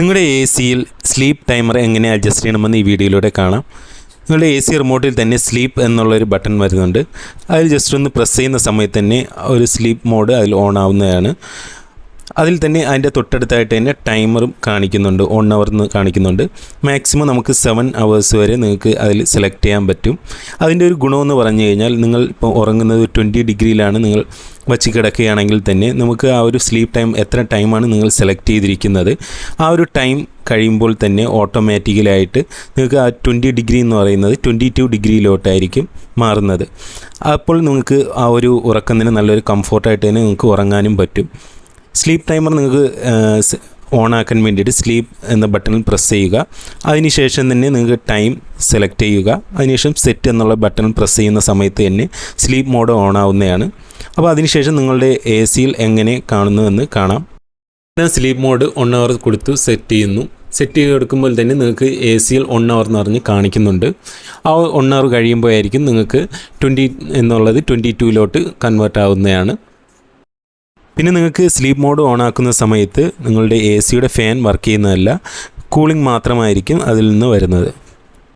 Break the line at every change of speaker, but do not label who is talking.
നിങ്ങളുടെ എ സിയിൽ sleep timer എങ്ങനെ അഡ്ജസ്റ്റ് ചെയ്യണമെന്ന് ഈ വീഡിയോയിലൂടെ കാണാം. നിങ്ങളുടെ എ സി റിമോട്ടിൽ തന്നെ സ്ലീപ്പ് എന്നുള്ളൊരു ബട്ടൺ വരുന്നുണ്ട്. അതിൽ ജസ്റ്റ് ഒന്ന് പ്രസ് ചെയ്യുന്ന സമയത്ത് തന്നെ ഒരു സ്ലീപ്പ് മോഡ് അതിൽ ഓൺ ആവുന്നതാണ്. അതിൽ തന്നെ അതിന്റെ തൊട്ടടുത്തായിട്ട് തന്നെ ടൈമറും കാണിക്കുന്നുണ്ട്. ഓൺ അവർ എന്ന് കാണിക്കുന്നുണ്ട്. മാക്സിമം നമുക്ക് സെവൻ അവേഴ്സ് വരെ നിങ്ങൾക്ക് അതിൽ സെലക്ട് ചെയ്യാൻ പറ്റും. അതിന്റെ ഒരു ഗുണമെന്ന് പറഞ്ഞു കഴിഞ്ഞാൽ നിങ്ങൾ ഇപ്പോൾ ഉറങ്ങുന്നത് ട്വന്റി ഡിഗ്രിയിലാണ് നിങ്ങൾ വച്ച് കിടക്കുകയാണെങ്കിൽ തന്നെ നമുക്ക് ആ ഒരു സ്ലീപ്പ് ടൈം എത്ര ടൈമാണ് നിങ്ങൾ സെലക്ട് ചെയ്തിരിക്കുന്നത്. ആ ഒരു ടൈം കഴിയുമ്പോൾ തന്നെ ഓട്ടോമാറ്റിക്കലായിട്ട് നിങ്ങൾക്ക് ആ ട്വന്റി ഡിഗ്രി എന്ന് പറയുന്നത് ട്വന്റി ടു ഡിഗ്രിയിലോട്ടായിരിക്കും മാറുന്നത്. അപ്പോൾ നിങ്ങൾക്ക് ആ ഒരു ഉറക്കത്തിന് നല്ലൊരു കംഫോർട്ടായിട്ട് തന്നെ നിങ്ങൾക്ക് ഉറങ്ങാനും പറ്റും. സ്ലീപ്പ് ടൈമർ നിങ്ങൾക്ക് ഓൺ ആക്കാൻ വേണ്ടിയിട്ട് സ്ലീപ്പ് എന്ന ബട്ടണിൽ പ്രസ് ചെയ്യുക. അതിനുശേഷം തന്നെ നിങ്ങൾക്ക് ടൈം സെലക്ട് ചെയ്യുക. അതിനുശേഷം സെറ്റ് എന്നുള്ള ബട്ടൺ പ്രസ് ചെയ്യുന്ന സമയത്ത് തന്നെ സ്ലീപ്പ് മോഡ് ഓൺ ആവുന്നതാണ് അപ്പോൾ അതിനുശേഷം നിങ്ങളുടെ എ സിയിൽ എങ്ങനെ കാണുന്നുവെന്ന് കാണാം. ഞാൻ സ്ലീപ്പ് മോഡ് വൺ അവർ കൊടുത്തു സെറ്റ് ചെയ്യുന്നു. സെറ്റ് ചെയ്ത് കൊടുക്കുമ്പോൾ തന്നെ നിങ്ങൾക്ക് എ സിയിൽ വൺ അവർ എന്ന് പറഞ്ഞ് കാണിക്കുന്നുണ്ട്. ആ വൺ അവർ കഴിയുമ്പോഴായിരിക്കും നിങ്ങൾക്ക് ട്വന്റി എന്നുള്ളത് ട്വന്റി ടൂയിലോട്ട് കൺവേർട്ട് ആവുന്നതാണ്. പിന്നെ നിങ്ങൾക്ക് സ്ലീപ്പ് മോഡ് ഓൺ ആക്കുന്ന സമയത്ത് നിങ്ങളുടെ എ സിയുടെ ഫാൻ വർക്ക് ചെയ്യുന്നതല്ല കൂളിംഗ് മാത്രമായിരിക്കും അതിൽ നിന്ന് വരുന്നത്.